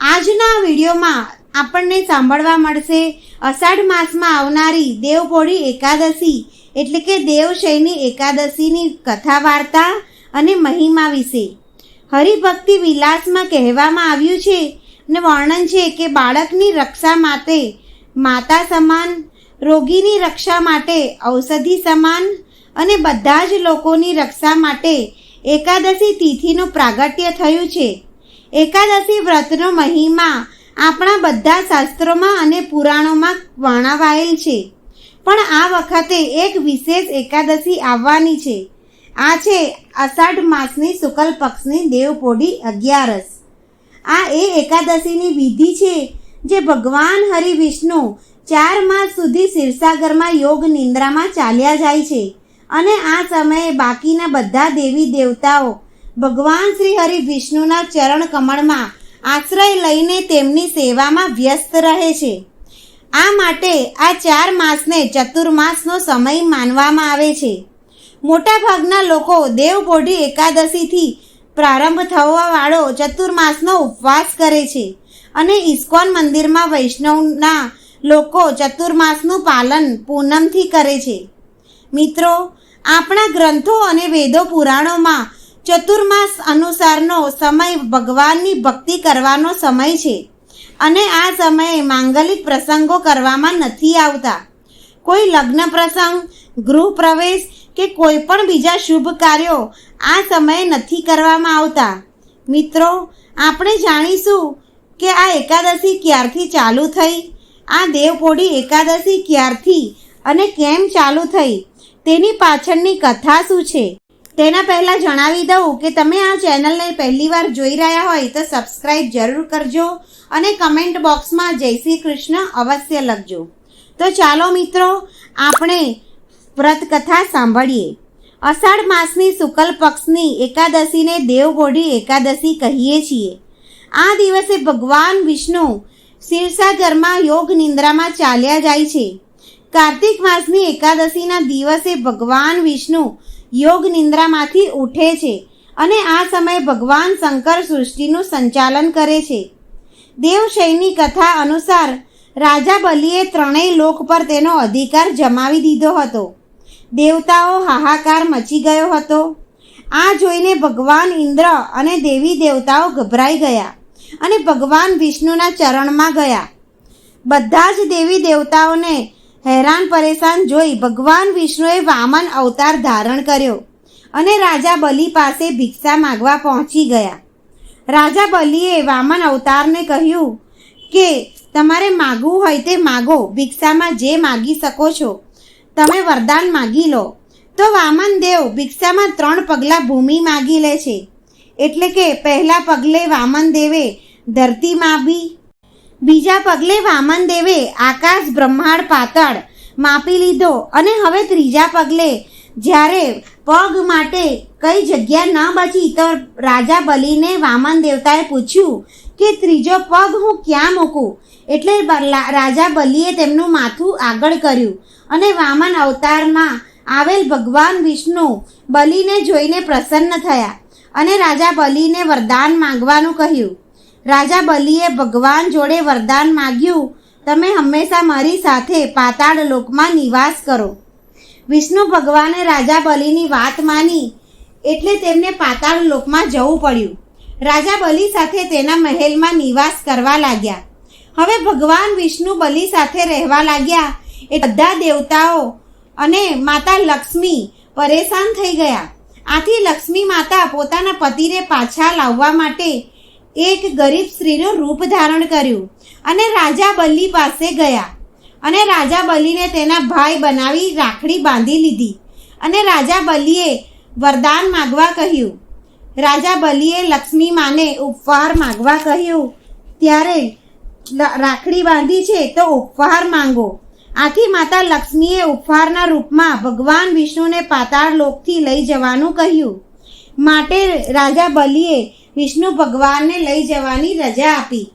આજના વિડીયોમાં આપણને સાંભળવા મળશે અષાઢ માસમાં આવનારી દેવપોળી એકાદશી, એટલે કે દેવશયની એકાદશીની કથા વાર્તા અને મહિમા વિશે. હરિભક્તિ વિલાસમાં કહેવામાં આવ્યું છે અને વર્ણન છે કે બાળકની રક્ષા માટે, માતા સમાન, રોગીની રક્ષા માટે, ઔષધિ સમાન અને બધા જ લોકોની રક્ષા માટે એકાદશી તિથિનું પ્રાગટ્ય થયું છે. એકાદશી વ્રતનો મહિમા આપણા બધા શાસ્ત્રોમાં અને પુરાણોમાં વર્ણવાયેલ છે. પણ આ વખતે એક વિશેષ એકાદશી આવવાની છે. આ છે અષાઢ માસની શુક્લ પક્ષની દેવપોઢી અગિયારસ. આ એ એકાદશીની વિધિ છે જે ભગવાન હરિ વિષ્ણુ ચાર માસ સુધી શિરસાગરમાં યોગ નિંદ્રામાં ચાલ્યા જાય છે અને આ સમયે બાકીના બધા દેવી દેવતાઓ ભગવાન શ્રી હરિ વિષ્ણુના ચરણ કમળમાં આશ્રય લઈને તેમની સેવામાં વ્યસ્ત રહે છે. આ માટે આ ચાર માસને ચતુર્માસનો સમય માનવામાં આવે છે. મોટાભાગના લોકો દેવબોઢી એકાદશીથી પ્રારંભ થવાવાળો ચતુર્માસનો ઉપવાસ કરે છે અને ઇસ્કોન મંદિરમાં વૈષ્ણવના લોકો ચતુર્માસનું પાલન પૂનમથી કરે છે. મિત્રો, આપણા ગ્રંથો અને વેદો પુરાણોમાં ચતુર્માસ અનુસારનો સમય ભગવાનની ભક્તિ કરવાનો સમય છે અને આ સમયે માંગલિક પ્રસંગો કરવામાં નથી આવતા. કોઈ લગ્ન પ્રસંગ, ગૃહ પ્રવેશ કે કોઈ પણ બીજા શુભ કાર્યો આ સમયે નથી કરવામાં આવતા. મિત્રો, આપણે જાણીશું કે આ એકાદશી ક્યારથી ચાલુ થઈ, આ દેવપોઢી એકાદશી ક્યારથી અને કેમ ચાલુ થઈ, તેની પાછળની કથા શું છે? તેના પહેલાં જણાવી દઉં કે તમે આ ચેનલને પહેલીવાર જોઈ રહ્યા હોય તો સબસ્ક્રાઈબ જરૂર કરજો અને કમેન્ટ બોક્સમાં જય શ્રી કૃષ્ણ અવશ્ય લખજો. તો ચાલો મિત્રો, આપણે વ્રત કથા સાંભળીએ. અષાઢ માસની શુક્લ પક્ષની એકાદશીને દેવગોઢી એકાદશી કહીએ છીએ. આ દિવસે ભગવાન વિષ્ણુ ક્ષીરસાગરમાં યોગ નિંદ્રામાં ચાલ્યા જાય છે. કાર્તિક માસની એકાદશીના દિવસે ભગવાન વિષ્ણુ યોગ નિંદ્રામાંથી ઉઠે છે અને આ સમયે ભગવાન શંકર સૃષ્ટિનું સંચાલન કરે છે. દેવશયની કથા અનુસાર રાજા બલિએ ત્રણેય લોક પર તેનો અધિકાર જમાવી દીધો હતો. દેવતાઓ હાહાકાર મચી ગયો હતો. આ જોઈને ભગવાન ઇન્દ્ર અને દેવી દેવતાઓ ગભરાઈ ગયા અને ભગવાન વિષ્ણુના ચરણમાં ગયા. બધા જ દેવી દેવતાઓને હેરાન પરેશાન જોઈ ભગવાન વિષ્ણુએ વામન અવતાર ધારણ કર્યો અને રાજા બલિ પાસે ભિક્ષા માગવા પહોંચી ગયા. રાજા બલિએ વામન અવતારને કહ્યું કે, તમારે માગવું હોય તે માગો, ભિક્ષામાં જે માગી શકો છો, તમે વરદાન માગી લો. તો વામન દેવ ભિક્ષામાં ત્રણ પગલાં ભૂમિ માગી લે છે. એટલે કે પહેલા પગલે વામન દેવે ધરતી માપી બીજા પગલે વામન દેવે આકાશ બ્રહ્માંડ પાતળ માપી લીધો અને હવે ત્રીજા પગલે જ્યારે પગ માટે કઈ જગ્યા ન બચી તો રાજા બલિને વામન દેવતાએ પૂછ્યું કે ત્રીજો પગ હું ક્યાં મૂકું? એટલે રાજા બલિએ તેમનું માથું આગળ કર્યું અને વામન અવતારમાં આવેલ ભગવાન વિષ્ણુ બલિને જોઈને પ્રસન્ન થયા અને રાજા બલિને વરદાન માંગવાનું કહ્યું. રાજા બલિએ ભગવાન જોડે વરદાન માગ્યું, તમે હંમેશા મારી સાથે પાતાળ લોકમાં નિવાસ કરો. વિષ્ણુ ભગવાને રાજા બલિની વાત માની, એટલે તેમને પાતાળ લોકમાં જવું પડ્યું. રાજા બલિ સાથે તેના મહેલમાં નિવાસ કરવા લાગ્યા. હવે ભગવાન વિષ્ણુ બલિ સાથે રહેવા લાગ્યા, એ બધા દેવતાઓ અને માતા લક્ષ્મી પરેશાન થઈ ગયા. આથી લક્ષ્મી માતા પોતાના પતિને પાછા લાવવા માટે એક ગરીબ સ્ત્રીનું રૂપ ધારણ કર્યું અને રાજા બલ્લી પાસે ગયા. અને રાજા બલિને તેના ભાઈ બનાવી રાખડી બાંધી લીધી અને રાજા બલિએ વરદાન માગવા કહ્યું. રાજા બલિએ લક્ષ્મી માને ઉપહાર માગવા કહ્યું, ત્યારે રાખડી બાંધી છે તો ઉપહાર માંગો. આથી માતા લક્ષ્મીએ ઉપહારના રૂપમાં ભગવાન વિષ્ણુને પાતાળ લોકથી લઈ જવાનું કહ્યું. માટે રાજા બલિએ વિષ્ણુ ભગવાનને લઈ જવાની રજા આપી.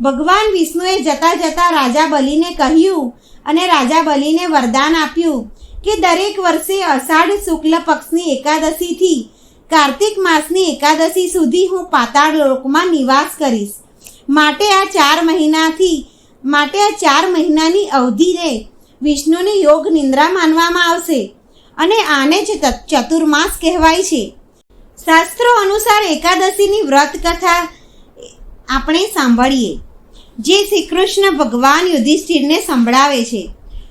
ભગવાન વિષ્ણુએ જતા જતા રાજા બલિને કહ્યું અને રાજા બલિને વરદાન આપ્યું કે દરેક વર્ષે અષાઢ શુક્લ પક્ષની એકાદશીથી કાર્તિક માસની એકાદશી સુધી હું પાતાળ લોકમાં નિવાસ કરીશ. માટે આ ચાર મહિનાથી, માટે આ ચાર મહિનાની અવધિને વિષ્ણુની યોગ નિંદ્રા માનવામાં આવશે અને આને જ ચતુર્માસ કહેવાય છે. શાસ્ત્રો અનુસાર એકાદશીની વ્રત કથા આપણે સાંભળીએ. જે શ્રી કૃષ્ણ ભગવાન યુધિષ્ઠિરને સંભળાવે છે.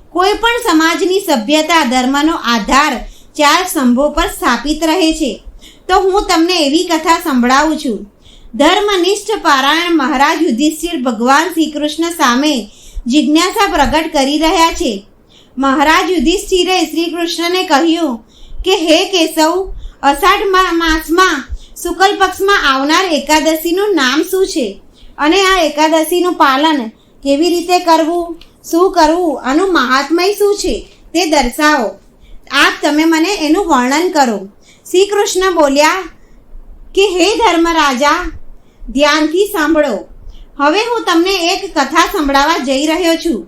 કોઈ પણ સમાજની સભ્યતા, ધર્મનો આધાર ચાર સ્તંભો પર સ્થાપિત રહે છે. તો હું તમને એવી કથા સંભળાવું છું. ધર્મનિષ્ઠ પારાયણ મહારાજ યુધિષ્ઠિર ભગવાન શ્રી કૃષ્ણ સામે જિજ્ઞાસા પ્રગટ કરી રહ્યા છે. મહારાજ યુધિષ્ઠિરે શ્રી કૃષ્ણને કહ્યું કે, હે કેશવ અષાઢ માસમાં શુક્લ પક્ષમાં આવનાર એકાદશીનું નામ શું છે? અને આ એકાદશીનું પાલન કેવી રીતે કરવું? શું કરવું? આનું મહાત્મય શું છે? તે દર્શાવો. આપ તમે મને એનું વર્ણન કરો. શ્રી કૃષ્ણ બોલ્યા, કે હે ધર્મરાજા, ધ્યાનથી સાંભળો. હવે હું તમને એક કથા સંભળાવવા જઈ રહ્યો છું,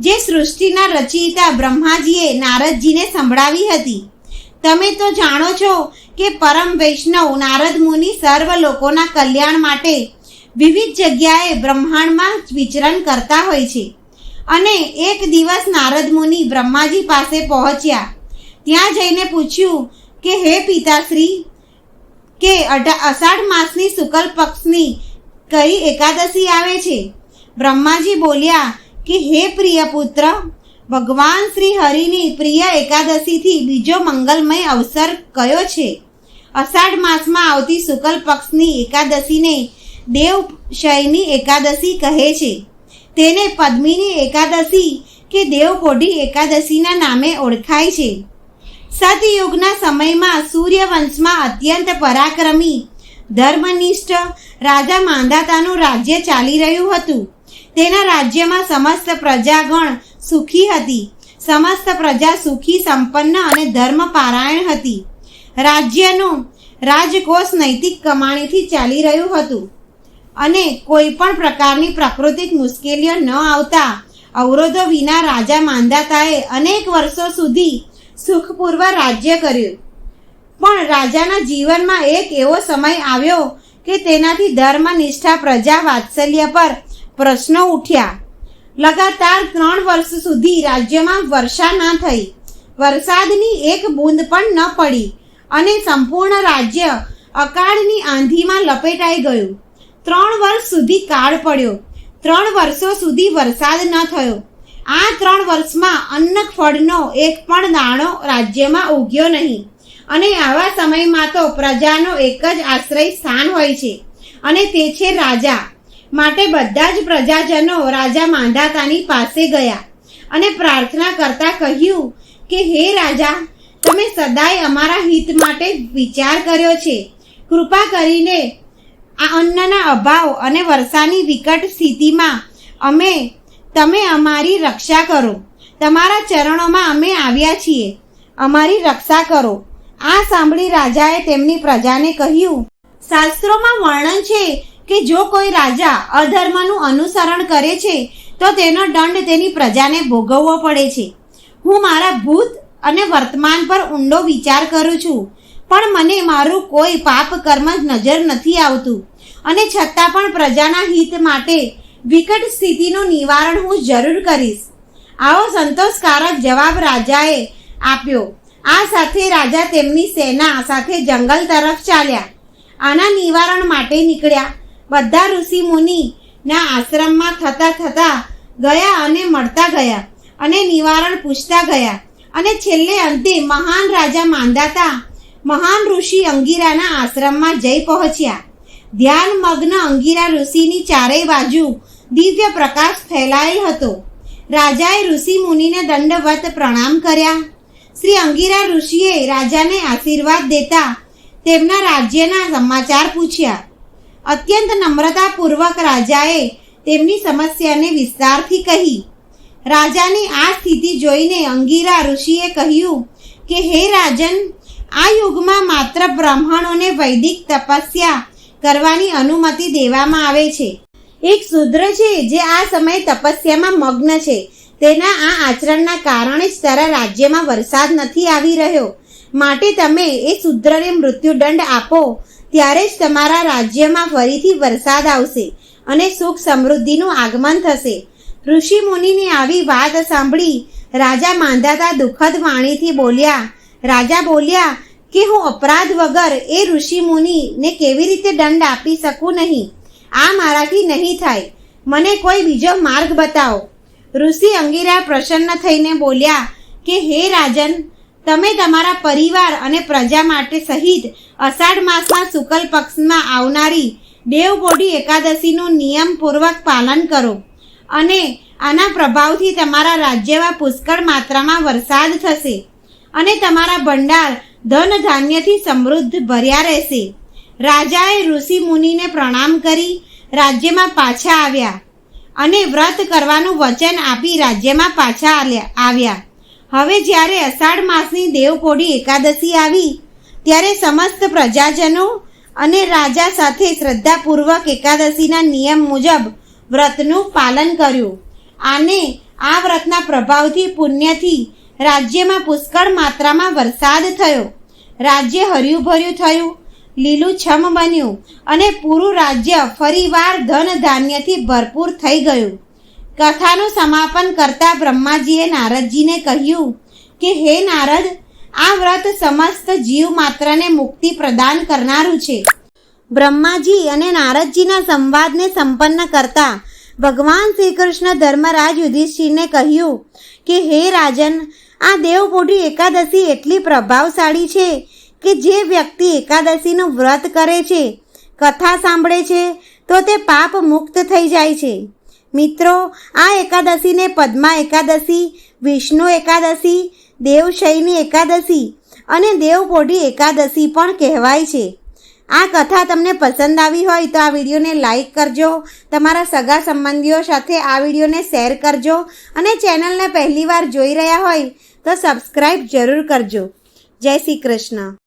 જે સૃષ્ટિના રચયિતા બ્રહ્માજીએ નારદજીને સંભળાવી હતી. તમે તો જાણો છો કે પરમ વૈષ્ણવ નારદ મુનિ સર્વ લોકોના કલ્યાણ માટે વિવિધ જગ્યાએ બ્રહ્માંડમાં વિચરણ કરતા હોય છે. અને એક દિવસ નારદ મુનિ બ્રહ્માજી પાસે પહોંચ્યા. ત્યાં જઈને પૂછ્યું કે, હે પિતાશ્રી, કે અષાઢ માસની શુકલ પક્ષની કઈ એકાદશી આવે છે? બ્રહ્માજી બોલ્યા કે, હે પ્રિય પુત્ર ભગવાન શ્રી હરિની પ્રિય એકાદશીથી બીજો મંગલમય અવસર કયો છે? અષાઢ માસમાં આવતી શુક્લ પક્ષની એકાદશીને દેવશયની એકાદશી કહે છે. તેને પદ્મિની એકાદશી કે દેવકોઢી એકાદશીના નામે ઓળખાય છે. સતયુગના સમયમાં સૂર્યવંશમાં અત્યંત પરાક્રમી, ધર્મનિષ્ઠ રાજા માંધાતાનું રાજ્ય ચાલી રહ્યું હતું. તેના રાજ્યમાં સમસ્ત પ્રજાગણ સુખી હતી. સમસ્ત પ્રજા સુખી, સંપન્ન અને ધર્મપારાયણ હતી. રાજ્યનું રાજકોષ નૈતિક કમાણીથી ચાલી રહ્યું હતું. અને કોઈ પણ પ્રકારની પ્રાકૃતિક મુશ્કેલીઓ ન આવતા અવરોધો વિના રાજા માંધાતાએ અનેક વર્ષો સુધી સુખપૂર્વ રાજ્ય કર્યું. પણ રાજાના જીવનમાં એક એવો સમય આવ્યો કે તેનાથી ધર્મ નિષ્ઠા પ્રજા વાત્સલ્ય પર પ્રશ્નો ઉઠ્યા. લગાતાર ત્રણ વર્ષ સુધી રાજ્યમાં વર્ષા ન થઈ. વરસાદની એક બૂંદ પણ ન પડી અને સંપૂર્ણ રાજ્ય અકાળની આંધીમાં લપેટાઈ ગયું. ત્રણ વર્ષ સુધી કાળ પડ્યો. ત્રણ વર્ષો સુધી વરસાદ ન થયો. આ ત્રણ વર્ષમાં અન્ન ફળનો એક પણ દાણો રાજ્યમાં ઉગ્યો નહીં. અને આવા સમયમાં તો પ્રજાનો એક જ આશ્રય સ્થાન હોય છે. અને તે છે રાજા. માટે બધા જ પ્રજાજનો રાજા માંધાતાની પાસે ગયા અને પ્રાર્થના કરતા કહ્યું કે, હે રાજા, તમે સદાય અમારા હિત માટે વિચાર કર્યો છે. કૃપા કરીને આ અન્નના અભાવ અને વર્ષાની વિકટ સ્થિતિમાં અમે, તમે અમારી રક્ષા કરો. તમારા ચરણોમાં અમે આવ્યા છીએ. અમારી રક્ષા કરો. આ સાંભળી રાજાએ તેમની પ્રજાને કહ્યું, શાસ્ત્રોમાં વર્ણન છે કે જો કોઈ રાજા અધર્મનું અનુસરણ કરે છે, તો તેનો દંડ તેની પ્રજાને ભોગવવો પડે છે. હું મારા ભૂત અને વર્તમાન પર ઊંડો વિચાર કરું છું, પણ મને મારું કોઈ પાપ કર્મ નજર નથી આવતું. અને છતાં પણ પ્રજાના હિત માટે વિકટ સ્થિતિનું નિવારણ હું જરૂર કરીશ. આવો સંતોષકારક જવાબ રાજાએ આપ્યો. આ સાથે રાજા તેમની સેના સાથે જંગલ તરફ ચાલ્યા. આના નિવારણ માટે નીકળ્યા. બધા ઋષિ મુનિના આશ્રમમાં થતા થતા ગયા અને મળતા ગયા અને નિવારણ પૂછતા ગયા. અને છેલ્લે અંતે મહાન રાજા માંદાતા મહાન ઋષિ અંગીરાના આશ્રમમાં જઈ પહોંચ્યા. ધ્યાન મગ્ન અંગીરા ઋષિની ચારેય બાજુ દિવ્ય પ્રકાશ ફેલાયેલ હતો. રાજાએ ઋષિ મુનિને દંડવત પ્રણામ કર્યા. શ્રી અંગીરા ઋષિએ રાજાને આશીર્વાદ દેતા તેમના રાજ્યના સમાચાર પૂછ્યા. અત્યંત નમ્રતાપૂર્વક રાજાએ તેમની સમસ્યાને વિસ્તારથી કહી. રાજાની આ સ્થિતિ જોઈને અંગીરા ઋષિએ કહ્યું કે, હે રાજન, આ યુગમાં માત્ર બ્રાહ્મણોને વૈદિક તપસ્યા કરવાની અનુમતિ દેવામાં આવે છે. એક શૂદ્ર છે જે આ સમયે તપસ્યામાં મગ્ન છે. તેના આ આચરણના કારણે જ તારા રાજ્યમાં વરસાદ નથી આવી રહ્યો. માટે તમે એ શૂદ્રને મૃત્યુદંડ આપો, ત્યારે જ તમારા રાજ્યમાં ફરીથી વરસાદ આવશે અને સુખ સમૃદ્ધિનું આગમન થશે. ઋષિ મુનિની આવી વાત સાંભળી રાજા માંધાતા દુઃખદ વાણીથી બોલ્યા, રાજા બોલ્યા કે હું અપરાધ વગર એ ઋષિ મુનિને કેવી રીતે દંડ આપી શકું નહીં? આ મારાથી નહીં થાય. મને કોઈ બીજો માર્ગ બતાવો. ઋષિ અંગીરા પ્રસન્ન થઈને બોલ્યા કે, હે રાજન તમે તમારા પરિવાર અને પ્રજા માટે સહિત અષાઢ માસના શુક્લ પક્ષમાં આવનારી દેવબોડી એકાદશીનું નિયમપૂર્વક પાલન કરો. અને આના પ્રભાવથી તમારા રાજ્યમાં પુષ્કળ માત્રામાં વરસાદ થશે અને તમારા ભંડાર ધન ધાન્યથી સમૃદ્ધ ભર્યા રહેશે. રાજાએ ઋષિ મુનિને પ્રણામ કરી રાજ્યમાં પાછા આવ્યા અને વ્રત કરવાનું વચન આપી રાજ્યમાં પાછા આવ્યા. હવે જ્યારે અષાઢ માસની દેવપોઢી એકાદશી આવી, ત્યારે સમસ્ત પ્રજાજનો અને રાજા સાથે શ્રદ્ધાપૂર્વક એકાદશીના નિયમ મુજબ વ્રતનું પાલન કર્યું. આને, આ વ્રતના પ્રભાવથી પુણ્યથી રાજ્યમાં પુષ્કળ માત્રામાં વરસાદ થયો. રાજ્ય હર્યું ભર્યું થયું, લીલુંછમ બન્યું અને પૂરું રાજ્ય ફરીવાર ધન ધાન્યથી ભરપૂર થઈ ગયું. કથાનું સમાપન કરતા બ્રહ્માજીએ નારદજીને કહ્યું કે, હે નારદ, આ વ્રત સમસ્ત જીવ માત્રને મુક્તિ પ્રદાન કરનારું છે. બ્રહ્માજી અને નારદજીના સંવાદને સંપન્ન કરતા ભગવાન શ્રી કૃષ્ણ ધર્મરાજ યુધિષ્ઠિરને કહ્યું કે, હે રાજન, આ દેવપોઢી એકાદશી એટલી પ્રભાવશાળી છે કે જે વ્યક્તિ એકાદશીનું વ્રત કરે છે, કથા સાંભળે છે, તો તે પાપ મુક્ત થઈ જાય છે. મિત્રો, આ એકાદશીને પદ્મા એકાદશી, વિષ્ણુ એકાદશી દેવશયની એકાદશી અને દેવપોઢી એકાદશી પણ કહેવાય છે. આ કથા તમને પસંદ આવી હોય તો આ વિડીયોને લાઈક કરજો, તમારા સગા સંબંધીઓ સાથે આ વિડીયોને શેર કરજો અને ચેનલને પહેલીવાર જોઈ રહ્યા હોય તો સબસ્ક્રાઈબ જરૂર કરજો. જય શ્રી કૃષ્ણ.